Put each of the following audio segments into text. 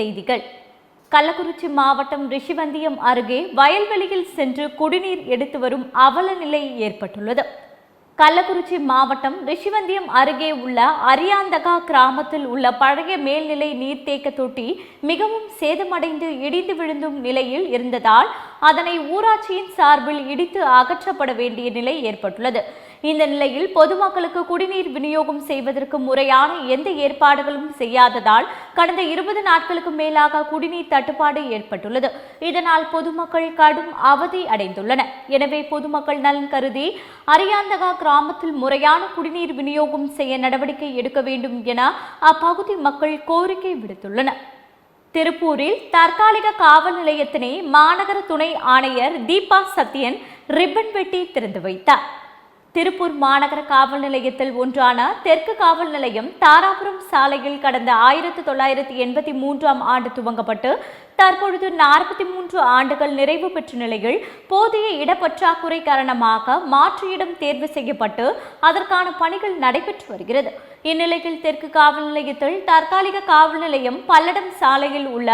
செய்திகள். கள்ளக்குறிச்சி மாவட்டம் ரிஷிவந்தியம் அருகே வயல்வெளியில் சென்று குடிநீர் எடுத்து வரும் அவல நிலை ஏற்பட்டுள்ளது. கள்ளக்குறிச்சி மாவட்டம் ரிஷிவந்தியம் அருகே உள்ள அரியாந்தகா கிராமத்தில் உள்ள பழைய மேல்நிலை நீர்த்தேக்க தொட்டி மிகவும் சேதமடைந்து இடிந்து விழுந்தும் நிலையில் இருந்ததால் அதனை ஊராட்சியின் சார்பில் இடித்து அகற்றப்பட வேண்டிய நிலை ஏற்பட்டுள்ளது. இந்த நிலையில் பொதுமக்களுக்கு குடிநீர் விநியோகம் செய்வதற்கு முறையான எந்த ஏற்பாடுகளும் செய்யாததால் கடந்த இருபது நாட்களுக்கு மேலாக குடிநீர் தட்டுப்பாடு ஏற்பட்டுள்ளது. இதனால் பொதுமக்கள் கடும் அவதி அடைந்துள்ளனர். எனவே பொதுமக்கள் நலன் கருதி அரியாந்தகா கிராமத்தில் முறையான குடிநீர் விநியோகம் செய்ய நடவடிக்கை எடுக்க வேண்டும் என அப்பகுதி மக்கள் கோரிக்கை விடுத்துள்ளனர். திருப்பூரில் தற்காலிக காவல் நிலையத்தினை மாநகர துணை ஆணையர் தீபா சத்யன் ரிப்பன் வெட்டி திறந்து வைத்தார். திருப்பூர் மாநகர காவல் நிலையத்தில் ஒன்றான தெற்கு காவல் நிலையம் தாராபுரம் சாலையில் கடந்த ஆயிரத்தி தொள்ளாயிரத்தி எண்பத்தி மூன்றாம் ஆண்டு துவங்கப்பட்டு தற்பொழுது நாற்பத்தி மூன்று ஆண்டுகள் நிறைவு பெற்ற நிலையில் போதிய இடப்பற்றாக்குறை காரணமாக மாற்று இடம் தேர்வு செய்யப்பட்டு அதற்கான பணிகள் நடைபெற்று வருகிறது. இந்நிலையில் தெற்கு காவல் நிலையத்தில் தற்காலிக காவல் நிலையம் பல்லடம் சாலையில் உள்ள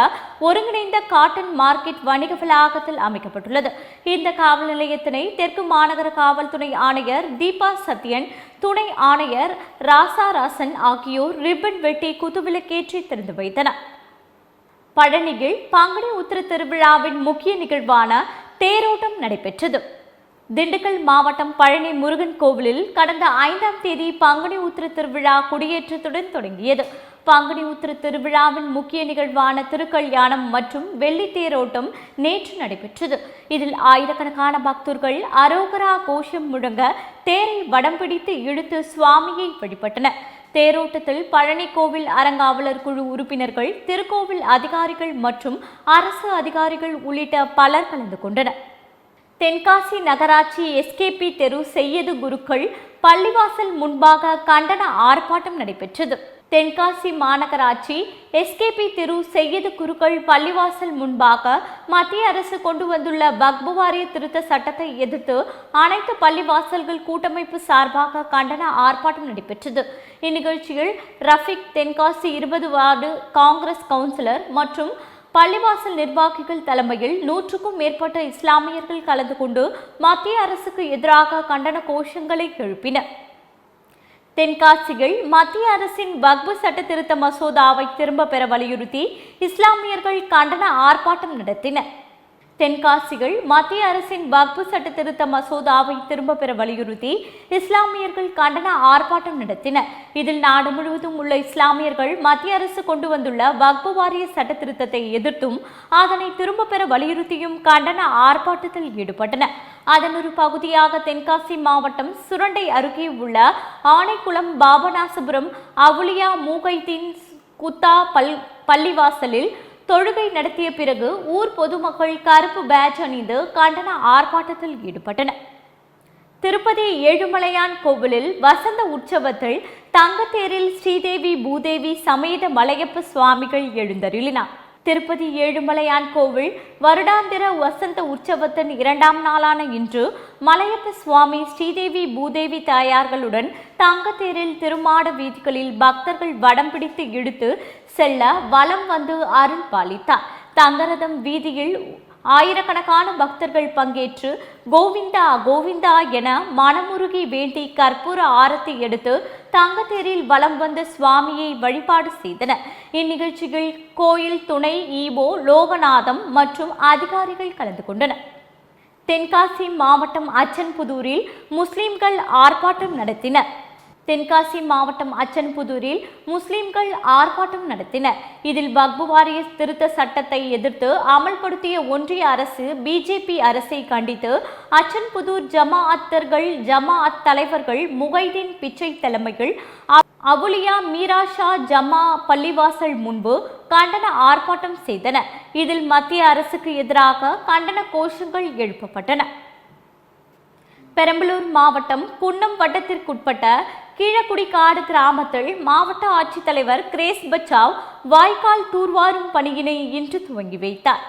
ஒருங்கிணைந்த காட்டன் மார்க்கெட் வணிக வளாகத்தில் அமைக்கப்பட்டுள்ளது. இந்த காவல் நிலையத்தினை தெற்கு மாநகர காவல்துறை ஆணையர் தீபா சத்யன் துணை ஆணையர் ராசாராசன் ஆகியோர் ரிப்பன் வெட்டி குத்துவிளக்கேற்றி திறந்து வைத்தனர். பழனியில் பங்குனி உத்திர திருவிழாவின் முக்கிய நிகழ்வான தேரோட்டம் நடைபெற்றது. திண்டுக்கல் மாவட்டம் பழனி முருகன் கோவிலில் கடந்த ஐந்தாம் தேதி பங்குனி உத்திர திருவிழா கொடியேற்றத்துடன் தொடங்கியது. பங்குனி உத்திர திருவிழாவின் முக்கிய நிகழ்வான திருக்கல்யாணம் மற்றும் வெள்ளி தேரோட்டம் நேற்று நடைபெற்றது. இதில் ஆயிரக்கணக்கான பக்தர்கள் அரோகரா கோஷம் முழங்க தேரை வடம் பிடித்து இழுத்து சுவாமியை வழிபட்டனர். தேரோட்டத்தில் பழனி கோவில் அறங்காவலர் குழு உறுப்பினர்கள் திருக்கோவில் அதிகாரிகள் மற்றும் அரசு அதிகாரிகள் உள்ளிட்ட பலர் கலந்து கொண்டனர். தென்காசி நகராட்சி எஸ்கேபி தெரு செய்யது குருக்கள் பள்ளிவாசல் முன்பாக கண்டன ஆர்ப்பாட்டம் நடைபெற்றது. தென்காசி மாநகராட்சி எஸ்கேபி திரு செய்யது குருக்கள் பள்ளிவாசல் முன்பாக மத்திய அரசு கொண்டு வந்துள்ள பக்புவாரிய திருத்த சட்டத்தை எதிர்த்து அனைத்து பள்ளிவாசல்கள் கூட்டமைப்பு சார்பாக கண்டன ஆர்ப்பாட்டம் நடைபெற்றது. இந்நிகழ்ச்சியில் ரஃபிக் தென்காசி இருபது வார்டு காங்கிரஸ் கவுன்சிலர் மற்றும் பள்ளிவாசல் நிர்வாகிகள் தலைமையில் நூற்றுக்கும் மேற்பட்ட இஸ்லாமியர்கள் கலந்து கொண்டு மத்திய அரசுக்கு எதிராக கண்டன கோஷங்களை எழுப்பினர். தென்காசியில் மத்திய அரசின் வக்பு சட்ட திருத்த மசோதாவை திரும்ப பெற வலியுறுத்தி இஸ்லாமியர்கள் கண்டன ஆர்ப்பாட்டம் நடத்தினர். தென்காசிகள் மத்திய அரசின் வக்பு சட்ட திருத்த மசோதாவை திரும்ப பெற வலியுறுத்தி இஸ்லாமியர்கள் கண்டன ஆர்ப்பாட்டம் நடத்தினர். இதில் நாடு முழுவதும் உள்ள இஸ்லாமியர்கள் மத்திய அரசு கொண்டு வந்துள்ள வக்பு வாரிய சட்ட திருத்தத்தை எதிர்த்தும் அதனை திரும்ப பெற வலியுறுத்தியும் கண்டன ஆர்ப்பாட்டத்தில் ஈடுபட்டனர். அதன் ஒரு பகுதியாக தென்காசி மாவட்டம் சுரண்டை அருகே உள்ள ஆனைக்குளம் பாபநாசபுரம் அவுலியா மூகைதீன் குத்தா பல் பள்ளிவாசலில் தொழுகை நடத்திய பிறகு ஊர் பொதுமக்கள் கருப்பு பேட்ச் அணிந்து கண்டன ஆர்ப்பாட்டத்தில் ஈடுபட்டனர். திருப்பதி ஏழுமலையான் கோவிலில் வசந்த உற்சவத்தில் தங்கத்தேரில் ஸ்ரீதேவி பூதேவி சமேத மலையப்ப சுவாமிகள் எழுந்தருளினார். திருப்பதி ஏழுமலையான் கோவில் வருடாந்திர வசந்த உற்சவத்தின் இரண்டாம் நாளான இன்று மலையப்ப சுவாமி ஸ்ரீதேவி பூதேவி தாயார்களுடன் தங்கத்தேரில் திருமாட வீதிகளில் பக்தர்கள் வடம் பிடித்து இழுத்து செல்ல வலம் வந்து அருள் பாலித்தார் தங்கரதம் வீதியில் ஆயிரக்கணக்கான பக்தர்கள் பங்கேற்று கோவிந்தா கோவிந்தா என மனமுருகி வேண்டி கற்பூர ஆரத்தி எடுத்து தங்கத்தேரில் வலம் வந்த சுவாமியை வழிபாடு செய்தனர். இந்நிகழ்ச்சியில் கோயில் துணை ஈபோ லோகநாதம் மற்றும் அதிகாரிகள் கலந்து கொண்டனர். தென்காசி மாவட்டம் அச்சன்புதூரில் முஸ்லிம்கள் ஆர்ப்பாட்டம் நடத்தினர். தென்காசி மாவட்டம் அச்சன்புதூரில் முஸ்லிம்கள் ஆர்ப்பாட்டம் நடத்தினர். இதில் வக்பு வாரிய திருத்த சட்டத்தை எதிர்த்து அமல்படுத்திய ஒன்றிய அரசு பிஜேபி அரசை கண்டித்து அச்சன்புதூர் ஜமாஅத்தர்கள் ஜமாஅத் தலைவர்கள் முகைதீன் பிச்சை தலைமைகள் அவுலியா மீராஷா ஜமா பள்ளிவாசல் முன்பு கண்டன ஆர்ப்பாட்டம் செய்தனர் இதில் மத்திய அரசுக்கு எதிராக கண்டன கோஷங்கள் எழுப்பப்பட்டன. பெரம்பலூர் மாவட்டம் குன்னம் வட்டத்திற்குட்பட்ட கீழக்குடிக்காடு கிராமத்தில் மாவட்ட ஆட்சித்தலைவர் கிரேஸ் பச்சாவ் வாய்க்கால் தூர்வாரும் பணியினை இன்று துவங்கி வைத்தார்.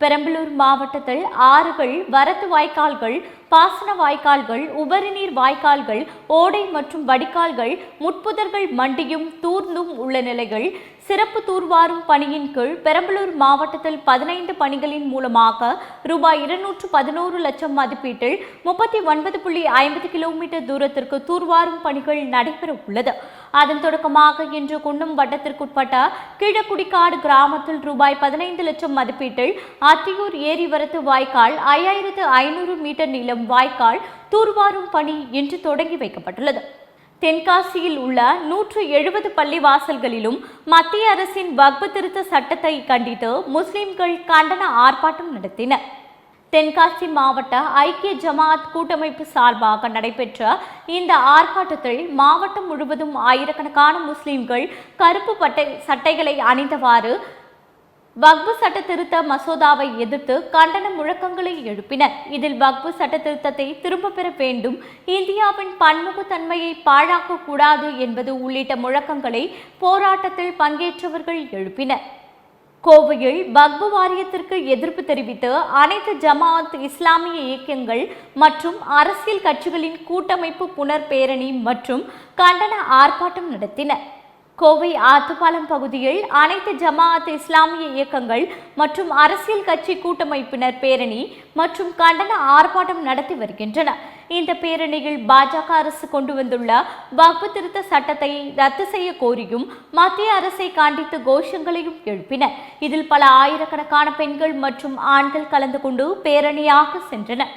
பெரம்பலூர் மாவட்டத்தில் ஆறுகள் வரத்து வாய்க்கால்கள் பாசன வாய்க்கால்கள் உபரிநீர் வாய்க்கால்கள் ஓடை மற்றும் வடிகால்கள் முட்புதர்கள் மண்டியும் தூர்ந்தும் உள்ள நிலைகள் சிறப்பு தூர்வாரும் பணியின் கீழ் பெரம்பலூர் மாவட்டத்தில் பதினைந்து பணிகளின் மூலமாக ரூபாய் இருநூற்று பதினோரு லட்சம் மதிப்பீட்டில் முப்பத்தி ஒன்பது புள்ளி ஐம்பது கிலோமீட்டர் தூரத்திற்கு தூர்வாரும் பணிகள் நடைபெற உள்ளது. அதன் தொடக்கமாக இன்று குன்னம் வட்டத்திற்குட்பட்ட கீழக்குடிக்காடு கிராமத்தில் ரூபாய் பதினைந்து லட்சம் மதிப்பீட்டில் அத்தியூர் ஏரிவரத்து வாய்க்கால் ஐயாயிரத்து ஐநூறு மீட்டர் நீளம் வாய்க்கால் தூர்வாரும் பணி இன்று தொடங்கி வைக்கப்பட்டுள்ளது. தென்காசியில் உள்ள நூற்று எழுபது பள்ளிவாசல்களிலும் மத்திய அரசின் வக்பு திருத்த சட்டத்தை கண்டித்து முஸ்லிம்கள் கண்டன ஆர்ப்பாட்டம் நடத்தினர். தென்காசி மாவட்ட ஐக்கிய ஜமாத் கூட்டமைப்பு சார்பாக நடைபெற்ற இந்த ஆர்ப்பாட்டத்தில் மாவட்டம் முழுவதும் ஆயிரக்கணக்கான முஸ்லிம்கள் கருப்பு பட்டை சட்டைகளை அணிந்தவாறு வக்பு சட்ட திருத்த மசோதாவை எதிர்த்து கண்டன முழக்கங்களை எழுப்பினர். இதில் வக்பு சட்ட திருத்தத்தை திரும்ப பெற வேண்டும். இந்தியாவின் பன்முகத்தன்மையை பாழாக்க கூடாது என்பது உள்ளிட்ட முழக்கங்களை போராட்டத்தில் பங்கேற்றவர்கள் எழுப்பினர். கோவையில் வக்பு வாரியத்திற்கு எதிர்ப்பு தெரிவித்து அனைத்து ஜமாஅத் இஸ்லாமிய இயக்கங்கள் மற்றும் அரசியல் கட்சிகளின் கூட்டமைப்பு புனர் பேரணி மற்றும் கண்டன ஆர்ப்பாட்டம் நடத்தினர். கோவை ஆத்துப்பாலம் பகுதியில் அனைத்து ஜமாஅத் இஸ்லாமிய இயக்கங்கள் மற்றும் அரசியல் கட்சி கூட்டமைப்பினர் பேரணி மற்றும் கண்டன ஆர்ப்பாட்டம் நடத்தி வருகின்றன இந்த பேரணியில் பாஜக அரசு கொண்டு வந்துள்ள வாக்கு திருத்த சட்டத்தை ரத்து செய்ய கோரியும் மத்திய அரசை கண்டித்து கோஷங்களையும் எழுப்பினர். இதில் பல ஆயிரக்கணக்கான பெண்கள் மற்றும் ஆண்கள் கலந்து கொண்டு பேரணியாக சென்றனர்.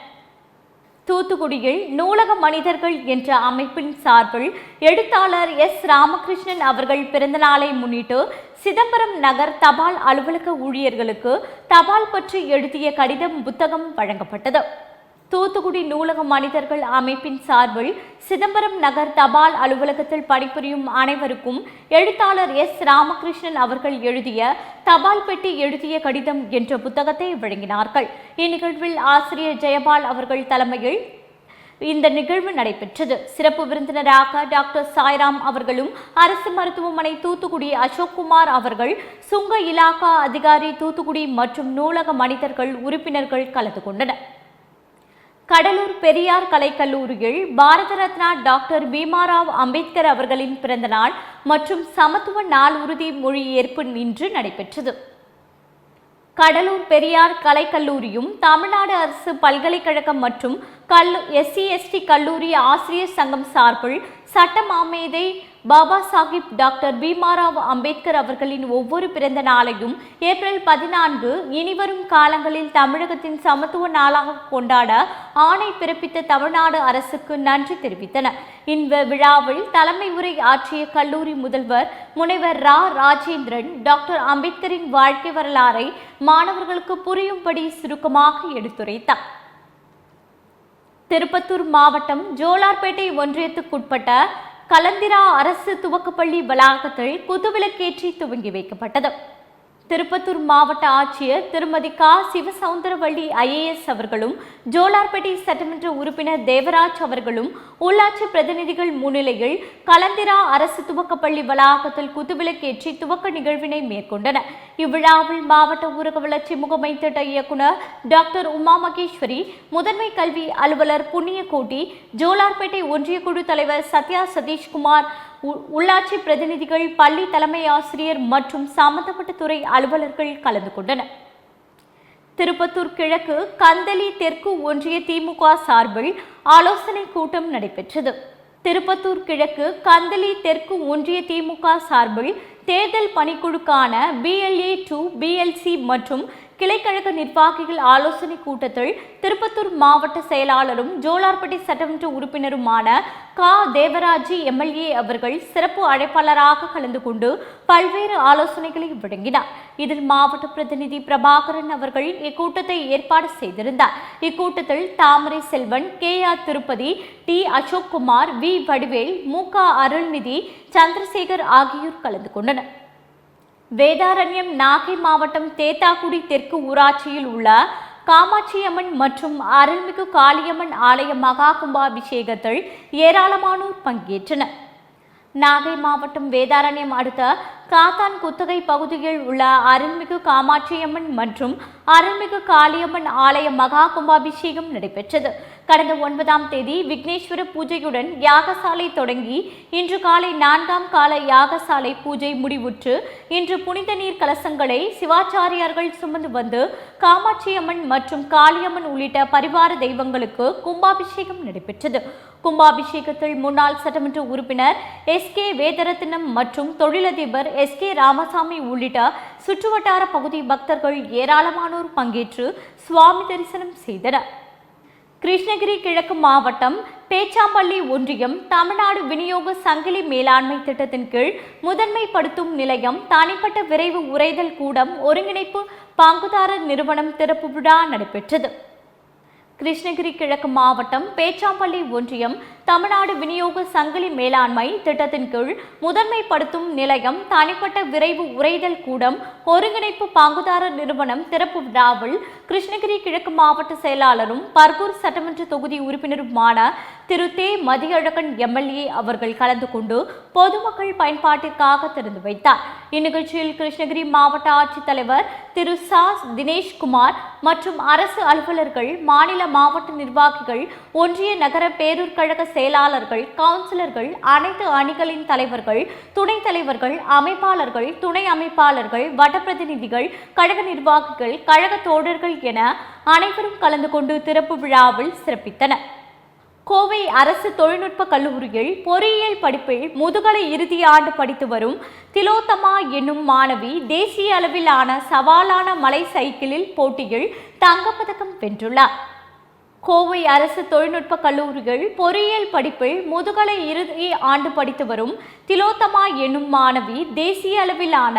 தூத்துக்குடியில் நூலக மனிதர்கள் என்ற அமைப்பின் சார்பில் எழுத்தாளர் எஸ். ராமகிருஷ்ணன் அவர்கள் பிறந்தநாளை முன்னிட்டு சிதம்பரம் நகர் தபால் அலுவலக ஊழியர்களுக்கு தபால் பற்றி எழுதிய கடிதம் புத்தகம் வழங்கப்பட்டது. தூத்துக்குடி நூலக மனிதர்கள் அமைப்பின் சார்பில் சிதம்பரம் நகர் தபால் அலுவலகத்தில் பணிபுரியும் அனைவருக்கும் எழுத்தாளர் எஸ் ராமகிருஷ்ணன் அவர்கள் எழுதிய தபால் பெட்டி எழுதிய கடிதம் என்ற புத்தகத்தை வழங்கினார்கள். இந்நிகழ்வில் ஆசிரியர் ஜெயபால் அவர்கள் தலைமையில் இந்த நிகழ்வு நடைபெற்றது. சிறப்பு விருந்தினராக டாக்டர் சாய்ராம் அவர்களும் அரசு மருத்துவமனை தூத்துக்குடி அசோக்குமார் அவர்கள் சுங்க இலாகா அதிகாரி தூத்துக்குடி மற்றும் நூலக மனிதர்கள் உறுப்பினர்கள் கலந்து கொண்டனர். கடலூர் பெரியார் கலைக்கல்லூரியில் பாரத ரத்னா டாக்டர் பீமாராவ் அம்பேத்கர் அவர்களின் பிறந்தநாள் மற்றும் சமத்துவ நாள் உறுதி மொழி ஏற்பு இன்று நடைபெற்றது. கடலூர் பெரியார் கலைக்கல்லூரியும் தமிழ்நாடு அரசு பல்கலைக்கழகம் மற்றும் கல்லு எஸ்சி எஸ்டி கல்லூரி ஆசிரியர் சங்கம் சார்பில் சட்ட மாமேதை பாபா சாஹிப் டாக்டர் பீமாராவ் அம்பேத்கர் அவர்களின் ஒவ்வொரு பிறந்த நாளையும் ஏப்ரல் பதினான்கு இனிவரும் காலங்களில் தமிழகத்தின் சமத்துவ நாளாக கொண்டாட ஆணை பிறப்பித்த தமிழ்நாடு அரசுக்கு நன்றி தெரிவித்தனர் இந்த விழாவில் தலைமை உரை ஆற்றிய கல்லூரி முதல்வர் முனைவர் ரா. ராஜேந்திரன் டாக்டர் அம்பேத்கரின் வாழ்க்கை வரலாறை மாணவர்களுக்கு புரியும்படி சுருக்கமாக எடுத்துரைத்தார். திருப்பத்தூர் மாவட்டம் ஜோலார்பேட்டை ஒன்றியத்துக்குட்பட்ட கலந்திரா அரசு துவக்கப்பள்ளி வளாகத்தில் குத்துவிளக்கேற்றி துவங்கி வைக்கப்பட்டது. திருப்பத்தூர் மாவட்ட ஆட்சியர் திருமதி கா. சிவசவுந்தரவள்ளி ஐஏஎஸ் அவர்களும் ஜோலார்பேட்டை சட்டமன்ற உறுப்பினர் தேவராஜ் அவர்களும் உள்ளாட்சி பிரதிநிதிகள் முன்னிலையில் கலந்திரா அரசு துவக்கப்பள்ளி வளாகத்தில் குத்துவிளக்கேற்றி துவக்க நிகழ்வினை மேற்கொண்டனர். இவ்விழாவில் மாவட்ட ஊரக வளர்ச்சி முகமை திட்ட இயக்குனர் டாக்டர் உமா மகேஸ்வரி முதன்மை கல்வி அலுவலர் புண்ணியகோட்டி ஜோலார்பேட்டை ஒன்றிய குழு தலைவர் சத்யா சதீஷ்குமார் உள்ளாட்சி பிரதிநிதிகள் பள்ளி தலைமை ஆசிரியர் மற்றும் சம்பந்தப்பட்ட துறை அலுவலர்கள் கலந்து கொண்டனர். திருப்பத்தூர் கிழக்கு கந்தளி தெற்கு ஒன்றிய திமுக சார்பில் ஆலோசனை கூட்டம் நடைபெற்றது. திருப்பத்தூர் கிழக்கு கந்தளி தெற்கு ஒன்றிய திமுக சார்பில் தேர்தல் பணிக்குழுக்கான பிஎல்ஏ டூ பிஎல்சி மற்றும் கிளைக்கழக நிர்வாகிகள் ஆலோசனை கூட்டத்தில் திருப்பத்தூர் மாவட்ட செயலாளரும் ஜோலார்பட்டி சட்டமன்ற உறுப்பினருமான கா. தேவராஜி எம்எல்ஏ அவர்கள் சிறப்பு அழைப்பாளராக கலந்து கொண்டு பல்வேறு ஆலோசனைகளை வழங்கினார். இதில் மாவட்ட பிரதிநிதி பிரபாகரன் அவர்கள் இக்கூட்டத்தை ஏற்பாடு செய்திருந்தார். இக்கூட்டத்தில் Thamarai Selvan K. R. Tirupathi T. Ashokkumar V. Vadivel மு. க. அருள்நிதி சந்திரசேகர் ஆகியோர் கலந்து கொண்டனர். வேதாரண்யம் நாகை மாவட்டம் தேத்தாக்குடி தெற்கு ஊராட்சியில் உள்ள காமாட்சியம்மன் மற்றும் அருள்மிகு காளியம்மன் ஆலய மகா கும்பாபிஷேகத்தில் ஏராளமானோர் பங்கேற்றனர். நாகை மாவட்டம் வேதாரண்யம் அடுத்த காத்தான் குத்தகை பகுதியில் உள்ள அருள்மிகு காமாட்சியம்மன் மற்றும் அருள்மிகு காளியம்மன் ஆலய மகா கும்பாபிஷேகம் நடைபெற்றது. கடந்த ஒன்பதாம் தேதி விக்னேஸ்வர பூஜையுடன் யாகசாலை தொடங்கி இன்று காலை நான்காம் கால யாகசாலை பூஜை முடிவுற்று இன்று புனித நீர் கலசங்களை சிவாச்சாரியார்கள் சுமந்து வந்து காமாட்சியம்மன் மற்றும் காளியம்மன் உள்ளிட்ட பரிவார தெய்வங்களுக்கு கும்பாபிஷேகம் நடைபெற்றது. கும்பாபிஷேகத்தில் முன்னாள் சட்டமன்ற உறுப்பினர் எஸ் கே வேதரத்னம் மற்றும் தொழிலதிபர் எஸ் கே ராமசாமி உள்ளிட்ட சுற்றுவட்டார பகுதி பக்தர்கள் ஏராளமானோர் பங்கேற்று சுவாமி தரிசனம் செய்தனர். கிருஷ்ணகிரி கிழக்கு மாவட்டம் பேச்சாம்பள்ளி ஒன்றியம் தமிழ்நாடு விநியோக சங்கிலி மேலாண்மை திட்டத்தின் கீழ் முதன்மைப்படுத்தும் நிலையம் தனிப்பட்ட விரைவு உறைதல் கூடம் ஒருங்கிணைப்பு பங்குதாரர் நிறுவனம் திறப்பு விழா நடைபெற்றது. கிருஷ்ணகிரி கிழக்கு மாவட்டம் பேச்சாம்பள்ளி ஒன்றியம் தமிழ்நாடு விநியோக சங்கிலி மேலாண்மை திட்டத்தின் கீழ் முதன்மைப்படுத்தும் நிலையம் தனிப்பட்ட விரைவு உறைதல் கூடம் ஒருங்கிணைப்பு பங்குதாரர் நிறுவனம் திறப்பு விழாவில் கிருஷ்ணகிரி கிழக்கு மாவட்ட செயலாளரும் பர்கூர் சட்டமன்ற தொகுதி உறுப்பினருமான திரு தே மதியழகன் எம்எல்ஏ அவர்கள் கலந்து கொண்டு பொதுமக்கள் பயன்பாட்டிற்காக திறந்து வைத்தார். இந்நிகழ்ச்சியில் கிருஷ்ணகிரி மாவட்ட ஆட்சித்தலைவர் திரு சாஸ் தினேஷ்குமார் மற்றும் அரசு அலுவலர்கள் மாநில மாவட்ட நிர்வாகிகள் ஒன்றிய நகர பேரூர் கழக செயலாளர்கள் கவுன்சிலர்கள் அனைத்து அணிகளின் தலைவர்கள் துணைத் தலைவர்கள் அமைப்பாளர்கள் துணை அமைப்பாளர்கள் வட்டப்பிரதிநிதிகள் கழக நிர்வாகிகள் கழக தோழர்கள் என அனைவரும் கலந்து கொண்டு திறப்பு விழாவில் சிறப்பித்தனர். கோவை அரசு தொழில்நுட்ப கல்லூரியில் பொறியியல் படிப்பில் முதுகலை இறுதி ஆண்டு படித்து வரும் திலோத்தமா என்னும் மாணவி தேசிய அளவிலான சவாலான மலை சைக்கிளில் போட்டியில் தங்கப்பதக்கம் வென்றுள்ளார். கோவை அரசு தொழில்நுட்ப கல்லூரியில் பொறியியல் படிப்பில் முதுகலை இறுதி ஆண்டு படித்து வரும் திலோத்தமா என்னும் மாணவி தேசிய அளவிலான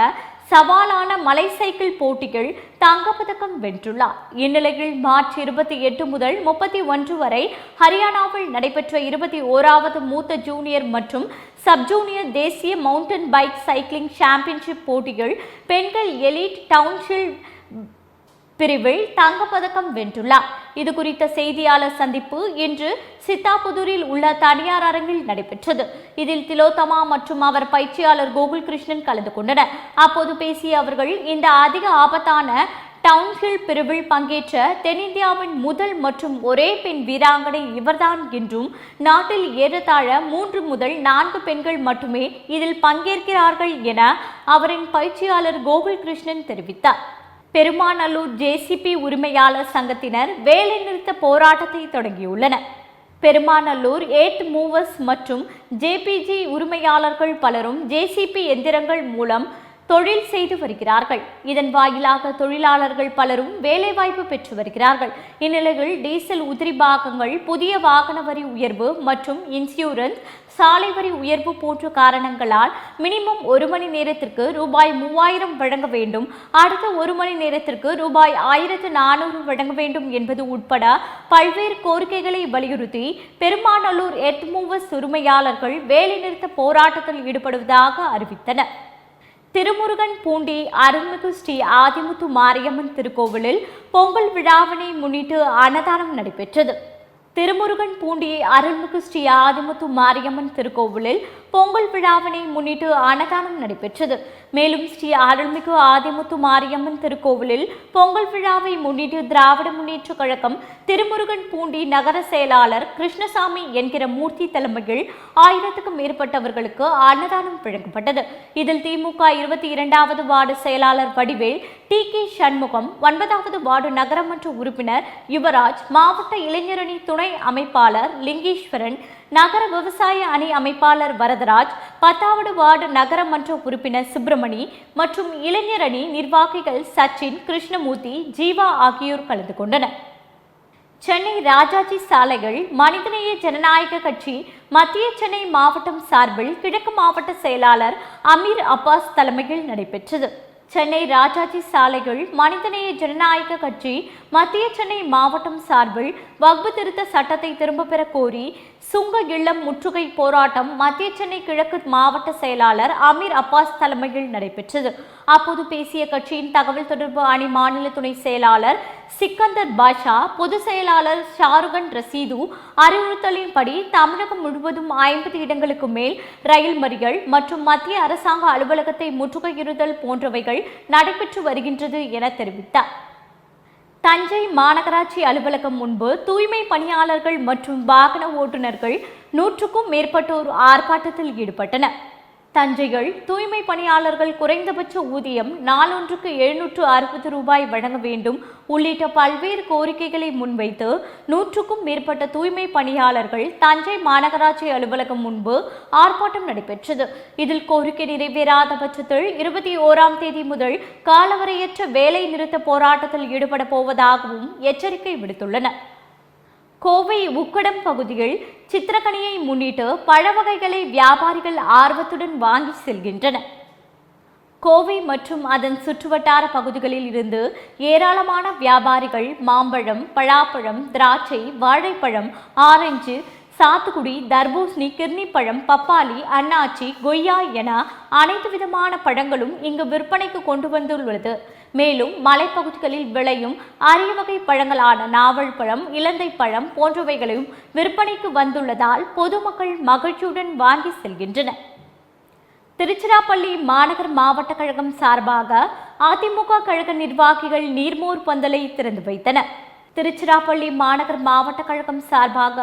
சவாலான மலை சைக்கிள் போட்டியில் தங்கப்பதக்கம் வென்றுள்ளார். இந்நிலையில் மார்ச் இருபத்தி எட்டு முதல் முப்பத்தி ஒன்று வரை ஹரியானாவில் நடைபெற்ற இருபத்தி ஓராவது மூத்த ஜூனியர் மற்றும் சப் ஜூனியர் தேசிய மவுண்டன் பைக் சைக்கிளிங் சாம்பியன்ஷிப் போட்டியில் பெண்கள் எலிட் டவுன்ஷில் பிரிவில் தங்கப்பதக்கம் வென்றுள்ளார். இது குறித்த செய்தியாளர் சந்திப்பு இன்று சித்தாபுதூரில் உள்ள தனியார் அரங்கில் நடைபெற்றது. இதில் திலோத்தமா மற்றும் அவர் பயிற்சியாளர் கோகுல் கிருஷ்ணன் கலந்து கொண்டனர். அப்போது பேசிய அவர்கள் இந்த அதிக ஆபத்தான டவுன்ஹில் பிரிவில் பங்கேற்ற தென்னிந்தியாவின் முதல் மற்றும் ஒரே பெண் வீராங்கனை இவர்தான் என்றும் நாட்டில் ஏறத்தாழ மூன்று முதல் நான்கு பெண்கள் மட்டுமே இதில் பங்கேற்கிறார்கள் என அவரின் பயிற்சியாளர் கோகுல் கிருஷ்ணன் தெரிவித்தார். பெருமாநல்லூர் ஜேசிபி உரிமையாளர் சங்கத்தினர் வேலைநிறுத்த போராட்டத்தை தொடங்கியுள்ளனர். பெருமாநல்லூர் ஏத் மூவர்ஸ் மற்றும் ஜேபிஜி உரிமையாளர்கள் பலரும் ஜேசிபி எந்திரங்கள் மூலம் தொழில் செய்து வருகிறார்கள். இதன் வாயிலாக தொழிலாளர்கள் பலரும் வேலைவாய்ப்பு பெற்று வருகிறார்கள். இந்நிலையில் டீசல் உதிரி பாகங்கள் புதிய வாகன வரி உயர்வு மற்றும் இன்சூரன்ஸ் சாலை வரி உயர்வு போன்ற காரணங்களால் மினிமம் ஒரு மணி நேரத்திற்கு ரூபாய் மூவாயிரம் வழங்க வேண்டும். அடுத்த ஒரு மணி நேரத்திற்கு ரூபாய் ஆயிரத்து நானூறு வழங்க வேண்டும் என்பது உட்பட பல்வேறு கோரிக்கைகளை வலியுறுத்தி பெருமாநல்லூர் எட்மூவர்ஸ் உரிமையாளர்கள் வேலைநிறுத்த போராட்டத்தில் ஈடுபடுவதாக அறிவித்தனர். திருமுருகன் பூண்டி அருள்மிகு ஸ்ரீ ஆதிமுத்து மாரியம்மன் திருக்கோவிலில் பொங்கல் விழாவினை முன்னிட்டு அன்னதானம் நடைபெற்றது. திருமுருகன் பூண்டி அருள்மிகு ஸ்ரீ ஆதிமுத்து மாரியம்மன் திருக்கோவிலில் பொங்கல் விழாவினை முன்னிட்டு அன்னதானம் நடைபெற்றது. மேலும் ஸ்ரீ அருள்மிகு ஆதிமுத்து மாரியம்மன் திருக்கோவிலில் பொங்கல் விழாவை முன்னிட்டு திராவிட முன்னேற்ற கழகம் திருமுருகன் பூண்டி நகர செயலாளர் கிருஷ்ணசாமி என்கிற மூர்த்தி தலைமையில் ஆயிரத்துக்கும் மேற்பட்டவர்களுக்கு அன்னதானம் வழங்கப்பட்டது. இதில் திமுக இருபத்தி இரண்டாவது வார்டு செயலாளர் வடிவேல் டி கே சண்முகம் ஒன்பதாவது வார்டு நகரமன்ற உறுப்பினர் யுவராஜ் மாவட்ட இளைஞரணி துணை அமைப்பாளர் லிங்கேஸ்வரன் நகர விவசாய அணி அமைப்பாளர் வரதராஜ் பத்தாவது வார்டு நகரமன்ற உறுப்பினர் சுப்பிரமணி மற்றும் இளைஞர் அணி நிர்வாகிகள் சச்சின் கிருஷ்ணமூர்த்தி ஜீவா ஆகியோர் கலந்து கொண்டனர். சென்னை ராஜாஜி சாலைகள் மனிதநேய ஜனநாயக கட்சி மத்திய சென்னை மாவட்டம் சார்பில் கிழக்கு மாவட்ட செயலாளர் அமீர் அப்பாஸ் தலைமையில் நடைபெற்றது. சென்னை ராஜாஜி சாலைகள் மனிதநேய ஜனநாயக கட்சி மத்திய சென்னை மாவட்டம் சார்பில் வக்பு திருத்த சட்டத்தை திரும்ப பெற கோரி சுங்க இல்லம் முற்றுகை போராட்டம் மத்திய சென்னை கிழக்கு மாவட்ட செயலாளர் அமீர் அப்பாஸ் தலைமையில் நடைபெற்றது. அப்போது பேசிய கட்சியின் தகவல் தொடர்பு அணி மாநில துணை செயலாளர் சிக்கந்தர் பாஷா பொதுச் செயலாளர் ஷாருகன் ரசீது அறிவுறுத்தலின்படி தமிழகம் முழுவதும் ஐம்பது இடங்களுக்கு மேல் ரயில் மறியல் மற்றும் மத்திய அரசாங்க அலுவலகத்தை முற்றுகையிடுதல் போன்றவைகள் நடைபெற்று வருகின்றது என தெரிவித்தார். தஞ்சை மாநகராட்சி அலுவலகம் முன்பு தூய்மை பணியாளர்கள் மற்றும் வாகன ஓட்டுநர்கள் நூற்றுக்கும் மேற்பட்டோர் ஆர்ப்பாட்டத்தில் ஈடுபட்டனர். தஞ்சையில் தூய்மை பணியாளர்கள் குறைந்தபட்ச ஊதியம் நாளொன்றுக்கு எழுநூற்று அறுபது ரூபாய் வழங்க வேண்டும். உள்ளிட்ட பல்வேறு கோரிக்கைகளை முன்வைத்து நூற்றுக்கும் மேற்பட்ட தூய்மை பணியாளர்கள் தஞ்சை மாநகராட்சி அலுவலகம் முன்பு ஆர்ப்பாட்டம் நடைபெற்றது. இதில் கோரிக்கை நிறைவேறாத பட்சத்தில் இருபத்தி ஓராம் தேதி முதல் காலவரையற்ற வேலை நிறுத்த போராட்டத்தில் ஈடுபட போவதாகவும் எச்சரிக்கை விடுத்துள்ளனர். கோவை உக்கடம் பகுதியில் சித்திரக்கனியை முன்னிட்டு பழ வகைகளை வியாபாரிகள் ஆர்வத்துடன் வாங்கி செல்கின்றனர். கோவை மற்றும் அதன் சுற்றுவட்டார பகுதிகளில் இருந்து ஏராளமான வியாபாரிகள் மாம்பழம் பலாப்பழம் திராட்சை வாழைப்பழம் ஆரஞ்சு சாத்துக்குடி தர்பூசணி கிர்னிப்பழம் பப்பாளி அன்னாச்சி கொய்யா என அனைத்து விதமான பழங்களும் இங்கு விற்பனைக்கு கொண்டு வந்துள்ளது. மேலும் மலைப்பகுதிகளில் விளையும் அரிய வகை பழங்களான நாவல் பழம் இலந்தை பழம் போன்றவைகளையும் விற்பனைக்கு வந்துள்ளதால் பொதுமக்கள் மகிழ்ச்சியுடன் வாங்கி செல்கின்றனர். திருச்சிராப்பள்ளி மாநகர் மாவட்ட கழகம் சார்பாக அதிமுக கழக நிர்வாகிகள் நீர்மோர் பந்தலை திறந்து வைத்தனர். திருச்சிராப்பள்ளி மாநகர் மாவட்ட கழகம் சார்பாக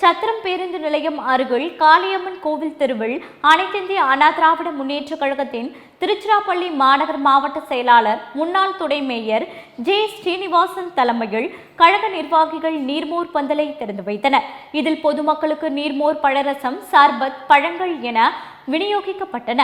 சத்திரம் பேருந்து நிலையம் அருகில் காளியம்மன் கோவில் தெருவில் அனைத்திந்திய அண்ணா திராவிட முன்னேற்ற கழகத்தின் திருச்சிராப்பள்ளி மாநகர் மாவட்ட செயலாளர் முன்னாள் துணை மேயர் ஜே ஸ்ரீனிவாசன் தலைமையில் கழக நிர்வாகிகள் நீர்மோர் பந்தலை திறந்து வைத்தனர். இதில் பொதுமக்களுக்கு நீர்மோர் பழரசம் சர்பத் பழங்கள் என விநியோகிக்கப்பட்டன.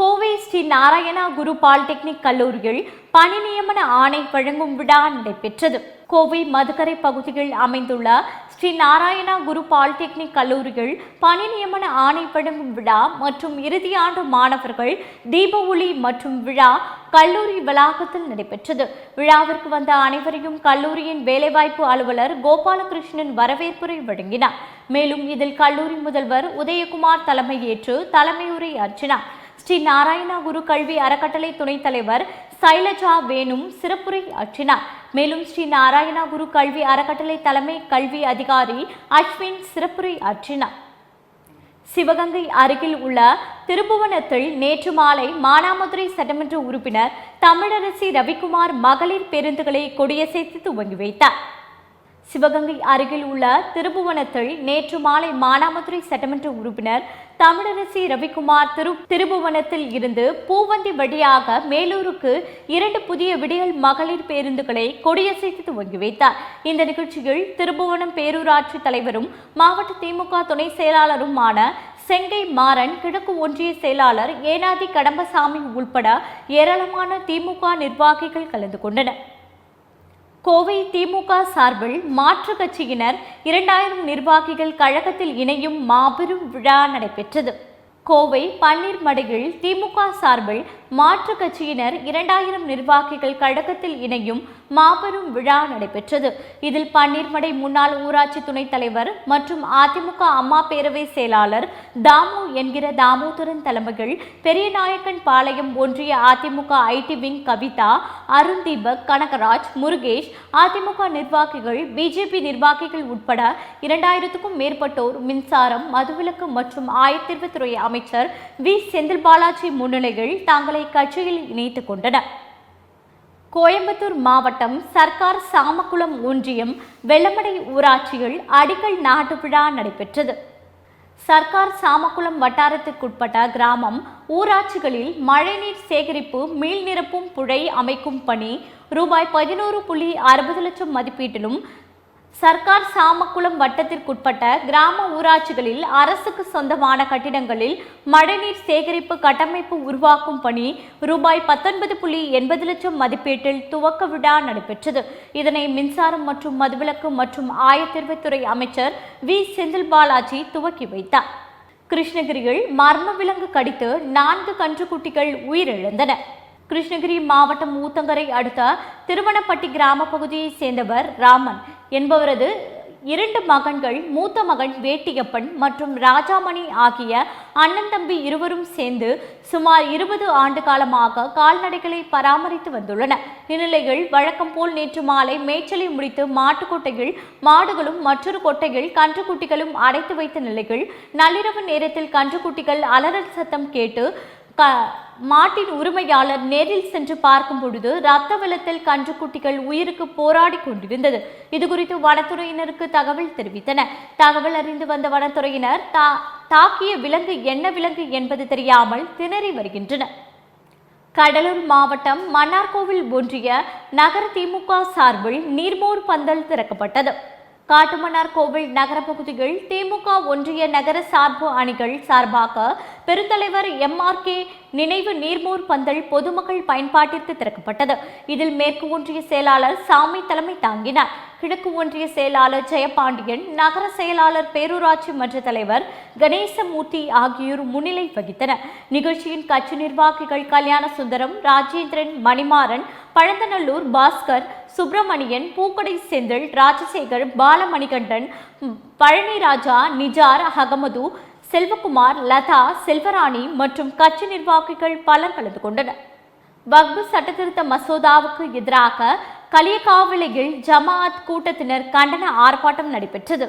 கோவை ஸ்ரீ நாராயணா குரு பாலிடெக்னிக் கல்லூரியில் பணி நியமன ஆணை வழங்கும் விழா நடைபெற்றது. கோவை மதுக்கரை பகுதியில் அமைந்துள்ள ஸ்ரீ நாராயணா குரு பாலிடெக்னிக் கல்லூரியில் பணி நியமன ஆணை வழங்கும் விழா மற்றும் இறுதி ஆண்டு மாணவர்கள் தீப ஒளி மற்றும் விழா கல்லூரி வளாகத்தில் நடைபெற்றது. விழாவிற்கு வந்த அனைவரையும் கல்லூரியின் வேலைவாய்ப்பு அலுவலர் கோபாலகிருஷ்ணன் வரவேற்புரை வழங்கினார். மேலும் இதில் கல்லூரி முதல்வர் உதயகுமார் தலைமையேற்று தலைமையுரை ஆற்றினார் ஸ்ரீ நாராயணா குரு கல்வி அறக்கட்டளை துணைத் தலைவர் சைலஜா வேணும் சிறப்புரை ஆற்றினார் மேலும் ஸ்ரீ நாராயணா குரு கல்வி அறக்கட்டளை தலைமை கல்வி அதிகாரி அஸ்வின் சிறப்புரை ஆற்றினார் சிவகங்கை அருகில் உள்ள திருப்புவனத்தில் நேற்று மாலை மானாமதுரை சட்டமன்ற உறுப்பினர் தமிழரசி ரவிக்குமார் மகளிர் பேருந்துகளை கொடியசைத்து துவங்கி வைத்தார். சிவகங்கை அருகில் உள்ள திருப்புவனத்தில் நேற்று மாலை மானாமதுரை சட்டமன்ற உறுப்பினர் தமிழரசி ரவிக்குமார் திரு திருபுவனத்தில் இருந்து பூவந்தி வழியாக மேலூருக்கு இரண்டு புதிய விடியல் மகளிர் பேருந்துகளை கொடியசைத்து துவங்கி வைத்தார். இந்த நிகழ்ச்சியில் திருபுவனம் பேரூராட்சி தலைவரும் மாவட்ட திமுக துணை செயலாளருமான செங்கை மாறன் கிழக்கு ஒன்றிய செயலாளர் ஏனாதி கடம்பசாமி உள்பட ஏராளமான திமுக நிர்வாகிகள் கலந்து கொண்டனர். கோவை திமுக சார்பில் மாற்று கட்சியினர் இரண்டாயிரம் நிர்வாகிகள் கழகத்தில் இணையும் மாபெரும் விழா நடைபெற்றது. கோவை பன்னீர்மடையில் திமுக சார்பில் மாற்று கட்சியினர் இரண்டாயிரம் நிர்வாகிகள் கழகத்தில் இணையும் மாபெரும் விழா நடைபெற்றது. இதில் பன்னீர்மடை முன்னாள் ஊராட்சி துணைத் தலைவர் மற்றும் அதிமுக அம்மா பேரவை செயலாளர் தாமு என்கிற தாமோதரன் தலைமையில் பெரியநாயக்கன் பாளையம் ஒன்றிய அதிமுக ஐடி விங் கவிதா அருண்தீபக் கனகராஜ் முருகேஷ் அதிமுக நிர்வாகிகள் பிஜேபி நிர்வாகிகள் உட்பட இரண்டாயிரத்துக்கும் மேற்பட்டோர் மின்சாரம் மதுவிலக்கு மற்றும் ஆயத்தீர்வுத்துறை அமைச்சர் வி செந்தில் பாலாஜி முன்னிலையில் தாங்களை கட்சியில் இணைத்துக் கொண்டனர். கோயம்புத்தூர் மாவட்டம் சர்க்கார் சாமக்குளம் ஒன்றியம் வெள்ளமடை ஊராட்சியில் அடிக்கல் நாட்டு விழா நடைபெற்றது. சர்க்கார் சாமக்குளம் வட்டாரத்துக்குட்பட்ட கிராமம் ஊராட்சிகளில் மழைநீர் சேகரிப்பு மீள் நிரப்பும் புழை அமைக்கும் பணி ரூபாய் பதினோரு புள்ளி அறுபது லட்சம் மதிப்பீட்டிலும் சர்க்கார் சாமக்குளம் வட்டத்திற்குட்பட்ட கிராம ஊராட்சிகளில் அரசுக்கு சொந்தமான கட்டிடங்களில் மழைநீர் சேகரிப்பு கட்டமைப்பு உருவாக்கும் பணி ரூபாய் பத்தொன்பது புள்ளி எண்பது லட்சம் மதிப்பீட்டில் துவக்க விழா நடைபெற்றது. இதனை மின்சாரம் மற்றும் மதுவிலக்கு மற்றும் ஆயத்தீர்வுத்துறை அமைச்சர் வி. செந்தில் பாலாஜி துவக்கி வைத்தார். கிருஷ்ணகிரியில் மர்ம விலங்கு கடித்து நான்கு கன்றுக்குட்டிகள் உயிரிழந்தன. கிருஷ்ணகிரி மாவட்டம் ஊத்தங்கரை அடுத்த திருவனப்பட்டி கிராம பகுதியைச் சேர்ந்தவர் ராமன் என்பவரது இரண்டு மகன்கள் மூத்த மகன் வேட்டியப்பன் மற்றும் ராஜாமணி ஆகிய அண்ணன் தம்பி இருவரும் சேர்ந்து சுமார் இருபது ஆண்டு காலமாக கால்நடைகளை பராமரித்து வந்துள்ளனர் இந்நிலையில் வழக்கம் போல் நேற்று மாலை மேய்ச்சலை முடித்து மாட்டுக்கொட்டையில் மாடுகளும் மற்றொரு கொட்டையில் கன்றுக்குட்டிகளும் அடைத்து வைத்த நிலையில் நள்ளிரவு நேரத்தில் கன்றுக்குட்டிகள் அலறல் சத்தம் கேட்டு க மாட்டின் உரிமையாளர் நேரில் சென்று பார்க்கும் பொழுது ரத்த வெள்ளத்தில் கன்றுக்குட்டிகள் உயிருக்கு போராடி கொண்டிருந்தது. இது குறித்து வனத்துறையினருக்கு தகவல் தெரிவித்தனர் தகவல் அறிந்து வந்த வனத்துறையினர் தா தாக்கிய விலங்கு என்ன விலங்கு என்பது தெரியாமல் திணறி வருகின்றனர். கடலூர் மாவட்டம் மன்னார்கோவில் ஒன்றிய நகர திமுக சார்பில் நீர்மோர் பந்தல் திறக்கப்பட்டது. காட்டுமன்னார் கோவில் நகர பகுதியில் திமுக ஒன்றிய நகர சார்பு அணிகள் சார்பாக பெருந்தலைவர் எம்ஆர்கே நினைவு நீர்மூர் பந்தல் பொதுமக்கள் பயன்பாட்டிற்கு திறக்கப்பட்டது. இதில் மேற்கு ஒன்றிய செயலாளர் சாமி தலைமை தாங்கினார். கிழக்கு ஒன்றிய செயலாளர் ஜெயபாண்டியன் நகர செயலாளர் பேரூராட்சி மன்ற தலைவர் கணேசமூர்த்தி ஆகியோர் முன்னிலை வகித்தனர். நிகழ்ச்சியின் கட்சி நிர்வாகிகள் கல்யாண சுந்தரம் ராஜேந்திரன் மணிமாறன் பழந்தநல்லூர் பாஸ்கர் சுப்பிரமணியன் பூக்கடை செந்தில் ராஜசேகர் பாலமணிகண்டன் பழனிராஜா நிஜார் அகமது செல்வகுமார் லதா செல்வராணி மற்றும் கட்சி நிர்வாகிகள் பலர் கலந்து கொண்டனர். வக்பு சட்டத்திருத்த மசோதாவுக்கு எதிராக கலியக்காவிளையில் ஜமாஅத் கூட்டத்தினர் கண்டன ஆர்ப்பாட்டம் நடைபெற்றது.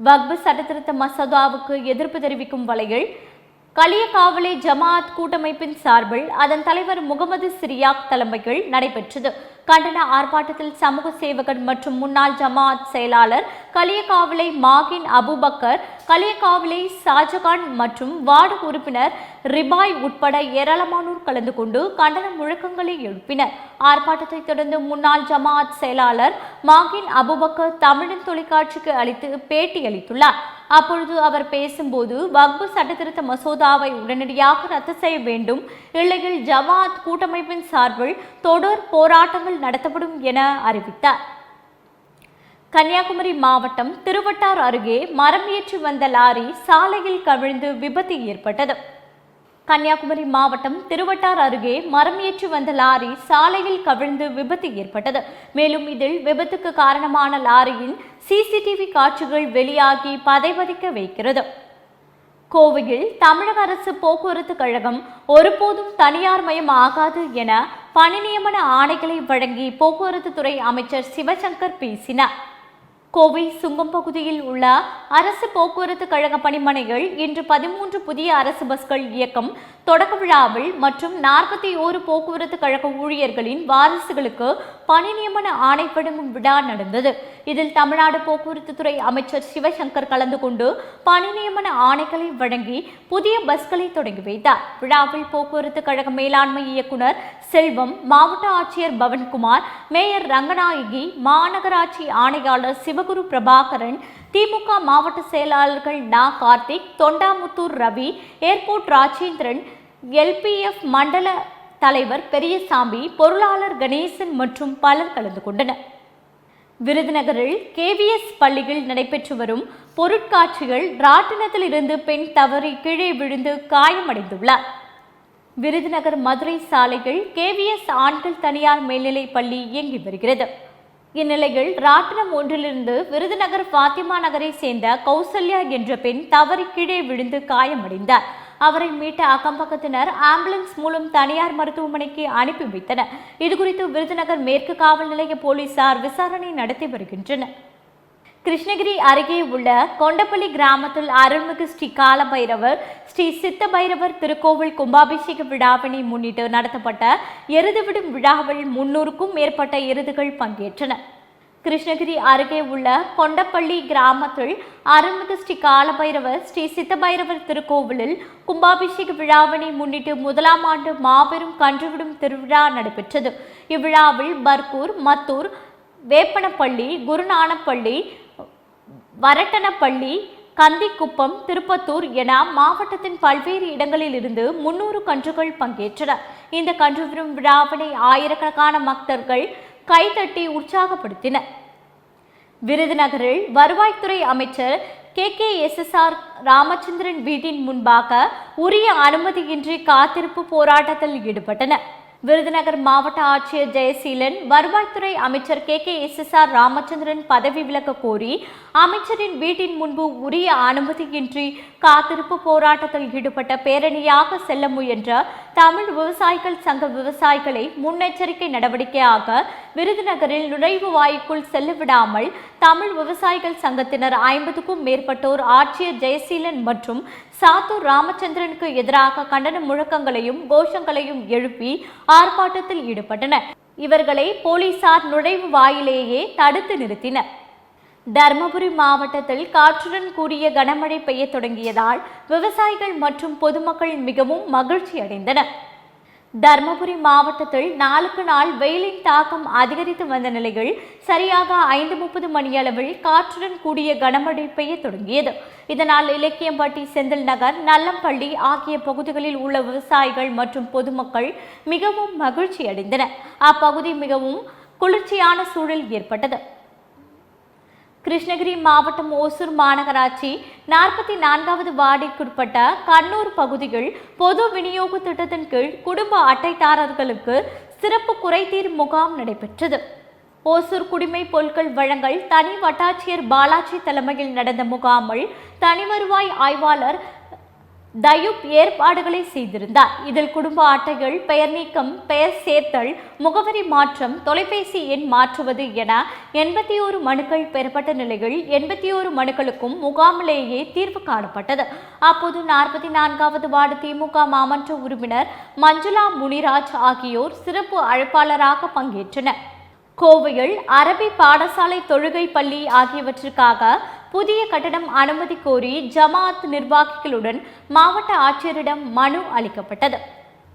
வக்பு சட்டத்திருத்த மசோதாவுக்கு எதிர்ப்பு தெரிவிக்கும் வகையில் களியக்காவலை ஜமாஅத் கூட்டமைப்பின் சார்பில் அதன் தலைவர் முகமது சிரியாக் தலைமையில் நடைபெற்றது. கண்டன ஆர்ப்பாட்டத்தில் சமூக சேவகர் மற்றும் முன்னாள் ஜமாஅத் செயலாளர் கலியகாவலை மாகின் அபுபக்கர் களியக்காவிலை ஷாஜகான் மற்றும் வார்டு உறுப்பினர் ரிபாய் உட்பட ஏராளமானோர் கலந்து கொண்டு கண்டன முழக்கங்களை எழுப்பினர். ஆர்ப்பாட்டத்தை தொடர்ந்து முன்னாள் ஜமாஅத் செயலாளர் மாகின் அபுபக்கர் தமிழன் தொலைக்காட்சிக்கு அளித்து பேட்டியளித்துள்ளார். அப்பொழுது அவர் பேசும்போது வக்பு சட்டத்திருத்த மசோதாவை உடனடியாக ரத்து செய்ய வேண்டும் இல்லையில் ஜவாத் கூட்டமைப்பின் சார்பில் தொடர் போராட்டங்கள் நடத்தப்படும் என அறிவித்தார். கன்னியாகுமரி மாவட்டம் திருவட்டார் அருகே மரம் ஏற்றி வந்த லாரி சாலையில் கவிழ்ந்து விபத்து ஏற்பட்டது. கன்னியாகுமரி மாவட்டம் திருவட்டார் அருகே மரம் ஏற்றி வந்த லாரி சாலையில் கவிழ்ந்து விபத்து ஏற்பட்டது. மேலும் இதில் விபத்துக்கு காரணமான லாரியின் சிசிடிவி காட்சிகள் வெளியாகி பதைபதிக்க வைக்கிறது. கோவையில் தமிழக அரசு போக்குவரத்து கழகம் ஒருபோதும் தனியார் மயம் ஆகாது என பணி நியமன ஆணைகளை வழங்கி போக்குவரத்து துறை அமைச்சர் சிவசங்கர் பேசினார். கோவை சுங்கம் பகுதியில் உள்ள அரசு போக்குவரத்து கழக பணிமனைகள் இன்று பதிமூன்று புதிய அரசு பஸ்கள் இயக்கம் தொடக்க விழாவில் மற்றும் நாற்பத்தி ஓரு போக்குவரத்து கழக ஊழியர்களின் வாரிசுகளுக்கு பணி நியமன ஆணை வழங்கும் விழா நடந்தது. இதில் தமிழ்நாடு போக்குவரத்து துறை அமைச்சர் சிவசங்கர் கலந்து கொண்டு பணி நியமன ஆணைகளை வழங்கி புதிய பஸ்களை தொடங்கி வைத்தார். விழாவில் போக்குவரத்து கழக மேலாண்மை இயக்குனர் செல்வம் மாவட்ட ஆட்சியர் பவன்குமார் மேயர் ரங்கநாயகி மாநகராட்சி ஆணையாளர் சிவகுரு பிரபாகரன் திமுக மாவட்ட செயலாளர்கள் நா. கார்த்திக் தொண்டாமுத்தூர் ரவி ஏர்போர்ட் ராஜேந்திரன் எல்பிஎஃப் மண்டல தலைவர் பெரியசாமி பொருளாளர் கணேசன் மற்றும் பலர் கலந்து கொண்டனர். விருதுநகரில் கேவிஎஸ் பள்ளியில் நடைபெற்று வரும் பொருட்காட்சிகள் ராட்டினத்தில் இருந்து பெண் தவறி கீழே விழுந்து காயமடைந்துள்ளார். விருதுநகர் மதுரை சாலையில் கேவிஎஸ் ஆண்கள் தனியார் மேல்நிலைப் பள்ளி இயங்கி வருகிறது. இந்நிலையில் ராட்டினம் ஒன்றிலிருந்து விருதுநகர் பாத்திமா நகரை சேர்ந்த கௌசல்யா என்ற பெண் தவறி கீழே விழுந்து காயமடைந்தார். அவரை மீட்ட அக்கம்பக்கத்தினர் ஆம்புலன்ஸ் மூலம் தனியார் மருத்துவமனைக்கு அனுப்பி வைத்தனர். இதுகுறித்து விருதுநகர் மேற்கு காவல் நிலைய போலீசார் விசாரணை நடத்தி வருகின்றனர். கிருஷ்ணகிரி அருகே உள்ள கொண்டப்பள்ளி கிராமத்தில் அருள்மிகு ஸ்ரீ காலபைரவர் ஸ்ரீ சித்த பைரவர் திருக்கோவில் கும்பாபிஷேக விழாவினை முன்னிட்டு நடத்தப்பட்ட எருது விடும் விழாவில் முன்னூறுக்கும் மேற்பட்ட எருதுகள் பங்கேற்றன. கிருஷ்ணகிரி அருகே உள்ள கொண்டப்பள்ளி கிராமத்தில் அருள்மிகு ஸ்ரீ காலபைரவர் ஸ்ரீ சித்தபைரவர் திருக்கோவிலில் கும்பாபிஷேக விழாவினை முன்னிட்டு முதலாம் ஆண்டு மாபெரும் கன்றுவிடும் திருவிழா நடைபெற்றது. இவ்விழாவில் பர்கூர் மத்தூர் வேப்பனப்பள்ளி குருநானப்பள்ளி வரட்டனப்பள்ளி கந்திக்குப்பம் திருப்பத்தூர் என மாவட்டத்தின் பல்வேறு இடங்களில் இருந்து முன்னூறு கன்றுகள் பங்கேற்றன இந்த கன்று விடும் விழாவினை ஆயிரக்கணக்கான பக்தர்கள் கைதட்டி உற்சாகப்படுத்தினர். விருதுநகரில் வருவாய்த்துறை அமைச்சர் K. K. S. S. R. Ramachandran வீட்டின் முன்பாக உரிய அனுமதியின்றி காத்திருப்பு போராட்டத்தில் ஈடுபட்டனர். விருதுநகர் மாவட்ட ஆட்சியர் ஜெயசீலன் வருவாய்த்துறை அமைச்சர் K. K. S. S. R. Ramachandran பதவி விலக கோரி அமைச்சரின் வீட்டின் முன்பு உரிய அனுமதியின்றி காத்திருப்பு போராட்டத்தில் ஈடுபட்ட பேரணியாக செல்ல முயன்ற தமிழ் விவசாயிகள் சங்க விவசாயிகளை முன்னெச்சரிக்கை நடவடிக்கையாக விருதுநகரில் நுழைவு வாய்க்குள் செல்லவிடாமல் தமிழ் விவசாயிகள் சங்கத்தினர் ஐம்பதுக்கும் மேற்பட்டோர் ஆட்சியர் ஜெயசீலன் மற்றும் சாத்தூர் ராமச்சந்திரனுக்கு எதிராக கண்டன முழக்கங்களையும் கோஷங்களையும் எழுப்பி ஆர்ப்பாட்டத்தில் ஈடுபட்டனர். இவர்களை போலீசார் நுழைவு வாயிலேயே தடுத்து நிறுத்தினர். தருமபுரி மாவட்டத்தில் காற்றுடன் கூடிய கனமழை பெய்யத் தொடங்கியதால் விவசாயிகள் மற்றும் பொதுமக்கள் மிகவும் மகிழ்ச்சி அடைந்தனர் தர்மபுரி மாவட்டத்தில் நாளுக்கு நாள் வெயிலின் தாக்கம் அதிகரித்து வந்த நிலையில் சரியாக ஐந்து முப்பது மணியளவில் காற்றுடன் கூடிய கனமழை பெய்ய தொடங்கியது. இதனால் இலக்கியம்பட்டி செந்தில் நகர் நல்லம்பள்ளி ஆகிய பகுதிகளில் உள்ள விவசாயிகள் மற்றும் பொதுமக்கள் மிகவும் மகிழ்ச்சி அடைந்தனர் அப்பகுதி மிகவும் குளிர்ச்சியான சூழல் ஏற்பட்டது. கிருஷ்ணகிரி மாவட்டம் ஓசூர் மாநகராட்சி நாற்பத்தி நான்காவது வார்டிற்குட்பட்ட கண்ணூர் பகுதியில் பொது விநியோக திட்டத்தின் கீழ் குடும்ப அட்டைதாரர்களுக்கு சிறப்பு குறைதீர் முகாம் நடைபெற்றது. ஓசூர் குடிமை பொருட்கள் வழங்கல் தனி வட்டாட்சியர் பாலாஜி தலைமையில் நடந்த முகாமில் தனி வருவாய் ஆய்வாளர் தயுப் ஏற்பாடுகளை செய்திருந்தார். இதில் குடும்ப அட்டைகள் பெயர் நீக்கம் பெயர் சேர்த்தல் முகவரி மாற்றம் தொலைபேசி எண் மாற்றுவது என எண்பத்தி ஓரு மனுக்கள் பெறப்பட்ட நிலையில் எண்பத்தி ஓரு மனுக்களுக்கும் முகாமிலேயே தீர்வு காணப்பட்டது. அப்போது நாற்பத்தி நான்காவது வார்டு திமுக மாமன்ற உறுப்பினர் மஞ்சுளா முனிராஜ் ஆகியோர் சிறப்பு அழைப்பாளராக பங்கேற்றனர். கோவையில் அரபி பாடசாலை தொழுகை பள்ளி ஆகியவற்றிற்காக புதிய கட்டடம் அனுமதி கோரி ஜமாத் நிர்வாகிகளுடன் மாவட்ட ஆட்சியரிடம் மனு அளிக்கப்பட்டது.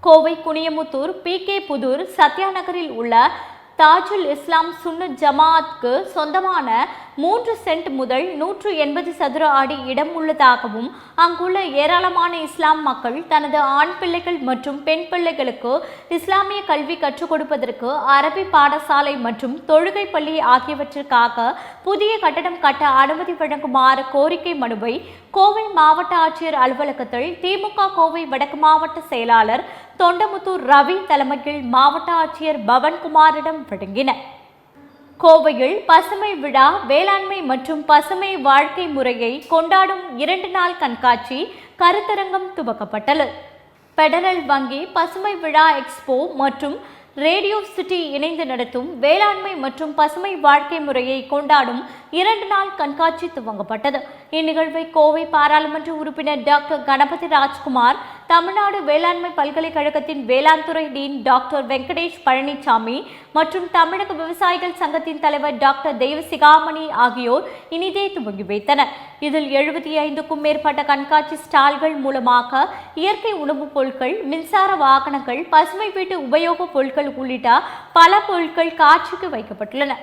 கோவை குனியமுத்தூர் பி. கே. புதூர் சத்யா நகரில் உள்ள தாஜுல் இஸ்லாம் சுன்னு ஜமாத்க்கு சொந்தமான மூன்று சென்ட் முதல் நூற்று எண்பது சதுர அடி இடம் உள்ளதாகவும் அங்குள்ள ஏராளமான இஸ்லாம் மக்கள் தனது ஆண் பிள்ளைகள் மற்றும் பெண் பிள்ளைகளுக்கு இஸ்லாமிய கல்வி கற்றுக் கொடுப்பதற்கு அரபி பாடசாலை மற்றும் தொழுகை பள்ளி ஆகியவற்றிற்காக புதிய கட்டடம் கட்ட அனுமதி வழங்குமாறு கோரிக்கை மனுவை கோவை மாவட்ட ஆட்சியர் அலுவலகத்தில் திமுக கோவை வடக்கு மாவட்ட செயலாளர் தொண்டமுத்தூர் ரவி தலைமையில் மாவட்ட ஆட்சியர் பவன்குமாரிடம் வழங்கினர். கோவையில் பசுமை விழா வேளாண்மை மற்றும் பசுமை வாழ்க்கை முறையை கொண்டாடும் இரண்டு நாள் கண்காட்சி கருத்தரங்கம் துவக்கப்பட்டது. பெடரல் வங்கி பசுமை விழா எக்ஸ்போ மற்றும் ரேடியோ சிட்டி இணைந்து நடத்தும் வேளாண்மை மற்றும் பசுமை வாழ்க்கை முறையை கொண்டாடும் இரண்டு நாள் கண்காட்சி துவங்கப்பட்டது. இந்நிகழ்வை கோவை பாராளுமன்ற உறுப்பினர் டாக்டர் கணபதி ராஜ்குமார் தமிழ்நாடு வேளாண்மை பல்கலைக்கழகத்தின் வேளாண் துறை டீன் டாக்டர் வெங்கடேஷ் பழனிசாமி மற்றும் தமிழக விவசாயிகள் சங்கத்தின் தலைவர் டாக்டர் தெய்வசிகாமணி ஆகியோர் இனிதே துவங்கி வைத்தனர். இதில் எழுபத்தி ஐந்துக்கும் மேற்பட்ட கண்காட்சி ஸ்டால்கள் மூலமாக இயற்கை உணவுப் பொருட்கள் மின்சார வாகனங்கள் பசுமை வீட்டு உபயோகப் பொருட்கள் உள்ளிட்ட பல பொருட்கள் காட்சிக்கு வைக்கப்பட்டுள்ளன.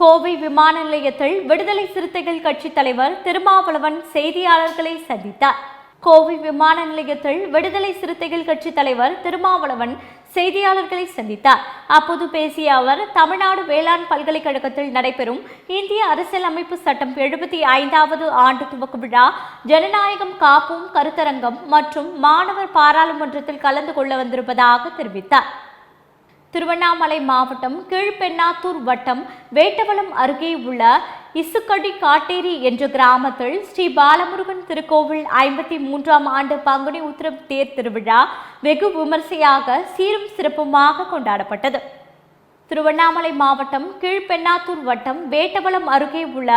கோவை விமான நிலையத்தில் விடுதலை சிறுத்தைகள் கட்சி தலைவர் திருமாவளவன் செய்தியாளர்களை சந்தித்தார். கோவை விமான நிலையத்தில் விடுதலை சிறுத்தைகள் கட்சி தலைவர் திருமாவளவன் செய்தியாளர்களை சந்தித்தார். அப்போது பேசிய அவர் தமிழ்நாடு வேளாண் பல்கலைக்கழகத்தில் நடைபெறும் இந்திய அரசியலமைப்பு சட்டம் எழுபத்தி ஐந்தாவது ஆண்டு துவக்க விழா ஜனநாயகம் காப்போம் கருத்தரங்கம் மற்றும் மாணவர் பாராளுமன்றத்தில் கலந்து கொள்ள வந்திருப்பதாக தெரிவித்தார். திருவண்ணாமலை மாவட்டம் கீழ்பெண்ணாத்தூர் வட்டம் வேட்டவளம் அருகே உள்ள இசுக்கடி காட்டேரி என்ற கிராமத்தில் ஸ்ரீ பாலமுருகன் திருக்கோவில் ஐம்பத்தி மூன்றாம் ஆண்டு பங்குனி உத்திரம் தேர் திருவிழா வெகு விமர்சையாக சீரும் சிறப்புமாக கொண்டாடப்பட்டது. திருவண்ணாமலை மாவட்டம் கீழ்பெண்ணாத்தூர் வட்டம் வேட்டவளம் அருகே உள்ள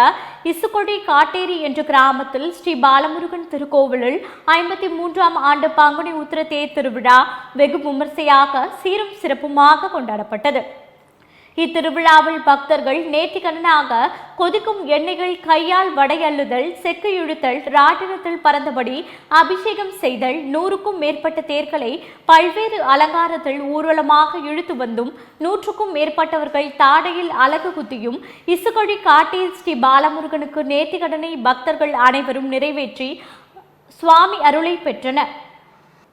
இசுக்கொடி காட்டேரி என்ற கிராமத்தில் ஸ்ரீ பாலமுருகன் திருக்கோவிலில் ஐம்பத்தி மூன்றாம் ஆண்டு பங்குனி உத்திர தேர் திருவிழா வெகு விமர்சையாக சீரும் சிறப்புமாக கொண்டாடப்பட்டது. இத்திருவிழாவில் பக்தர்கள் நேர்த்திக்கடனாக கொதிக்கும் எண்ணெய்கள் கையால் வடையள்ளுதல் செக்கு இழுத்தல் ராட்டினத்தில் பறந்தபடி அபிஷேகம் செய்தல் நூறுக்கும் மேற்பட்ட தேர்களை பல்வேறு அலங்காரத்தில் ஊர்வலமாக இழுத்து வந்தும் நூற்றுக்கும் மேற்பட்டவர்கள் தாடையில் அலகு குத்தியும் இசுகொழி காட்டில் ஸ்ரீ பாலமுருகனுக்கு நேர்த்திக்கடனை பக்தர்கள் அனைவரும் நிறைவேற்றி சுவாமி அருளை பெற்றனர்.